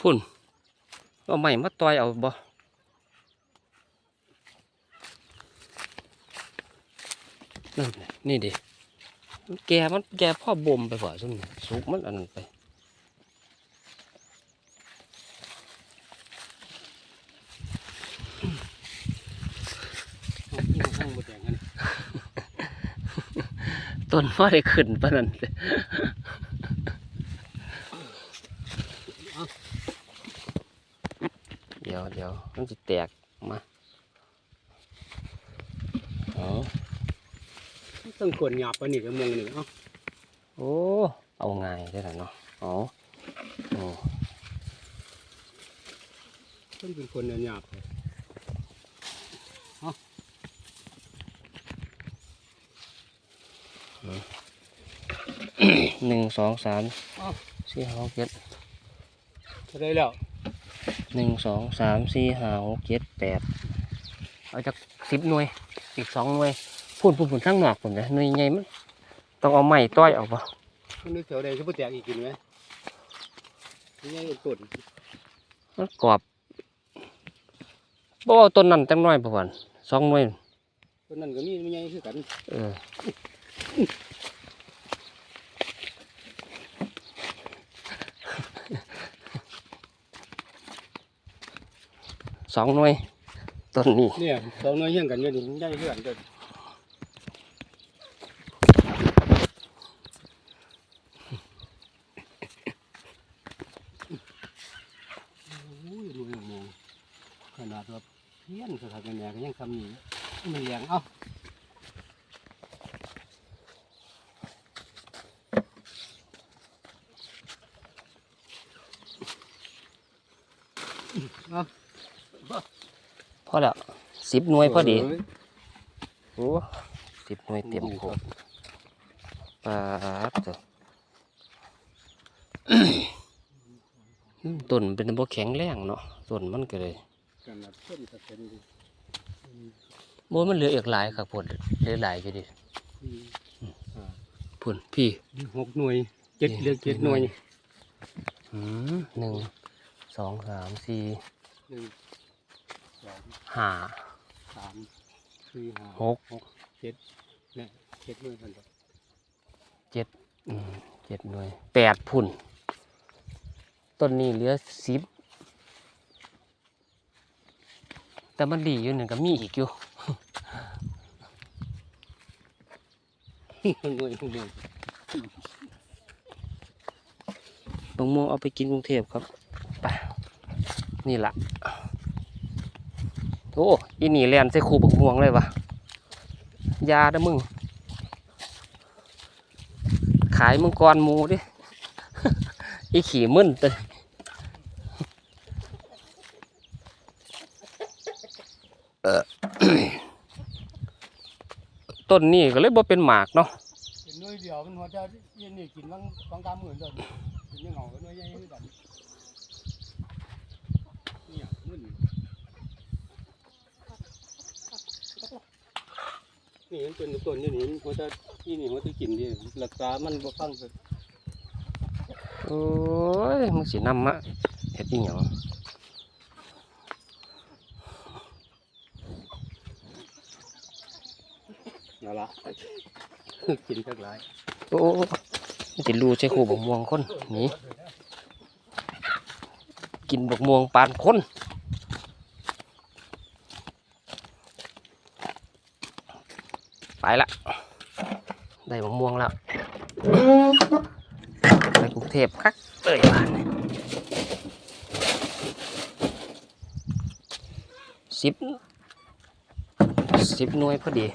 พุ่นเอาใหม่มาต่อยเอาบ่นั่นน่ะนี่ดิมันแกมันแกพ่อบ่มไปบ่ซุ่มนี่สุกมันอันนั้นไปต้นพ่อได้ขึ้นปะนั่นเลยเดี๋ยวเดี๋ยวมันจะแตกมาเอ๋อต้องกวนหยาบปานนี่ก็มองนี่เอ้าโอ้เอาง่ายได้แล้วเนาะอ๋อโอ้ต้องเป็นคนหยาบหนึ่งสองสามสี่ห้าหกเจ็ดจะได้แล้ว หนึ่งสองสามสี่ห้าหกเจ็ดแปดเอาจากสิบหน่วย อีกสองหน่วยพูดพูดพูดทั้งหนอกผมเลยหน่วยใหญ่มันต้องเอาไม้ต้อยเอาปะมันนึกเสียวใดจะพูดแตกอีกกินไหมนี่ไงกดมันกรอบบ่เอาต้นนั้นจังน้อยประวันสองหน่วยต้นนั้นก็มีมันใหญ่คือกันเออ สองหน่วยต้นนี้เนี่ยสองหน้อยเฮี้ยงกันอยู่นี่มันใหญ่คือกันเด้อโอ้ยดูอย่างมองขนาดว่าเพี้ยนสถานการณ์ก็ยังทำนี่มันเลี้ยงเอ้าเอา พอแล้วสิบหน่วยพอดีเยโอ้สิบหน่วยเต็มโคกปาดเถอะอืมต้นมันเป็นบ่แข็งแรงเนาะต้นมันก็เลยกันละต้นกระเซ็นดีบ่มันเหลืออีกหลายครับพุ่นเหลือหลายอยู่ดิอืมพุ่นพี่หกหน่วยเจ็ดนี่เลือกเจ็ดหน่วยอืมหนึ่งสองสามสี่ หนึ่งสองห้าสามสี่ห้าหกเจ็ดเนี่ยเจ็ดหน่วยกันต่ออืมเจ็ดหน่วยแปดพุ่นต้นนี้เหลือสิบแต่มันดีอยู่หนึ่งก็มีอีกอยู่ หน่วยหกหน่วยบางม่วงเอาไปกินกรุงเทพครับไปนี่ละ โอ้อีนี่แลนใส่คูบักม่วงเลยวะยาด้มึง ขายมังกรหมูดิ อีขี่มึนตัวนี้ต้นนี้ก็เลยบ่เป็นหมากเนาะเป็นน่วยเดียวมันหัวจะยันนี่กินบางบางกามหมื่นตัวกินยังเหงาหน่วยใหญ่คือกันนี่ยมึน นี่มันเป็นต้นอยู่นี่หัวจะที่นี่หัวจะกินดิรักษามันบ่ฟังเลยโอ้ยมึงสินำมาเฮ็ดอีหยังนั่นละกินจักหลายโอ้มันสิรูใส่คูบักม่วงคนหนี่กินบักม่วงปานคน ไปละ ได้มะม่วงแล้ว ไปกรุงเทพคักเอ้ยบ้านนี่สิบสิบหน่วยพอดี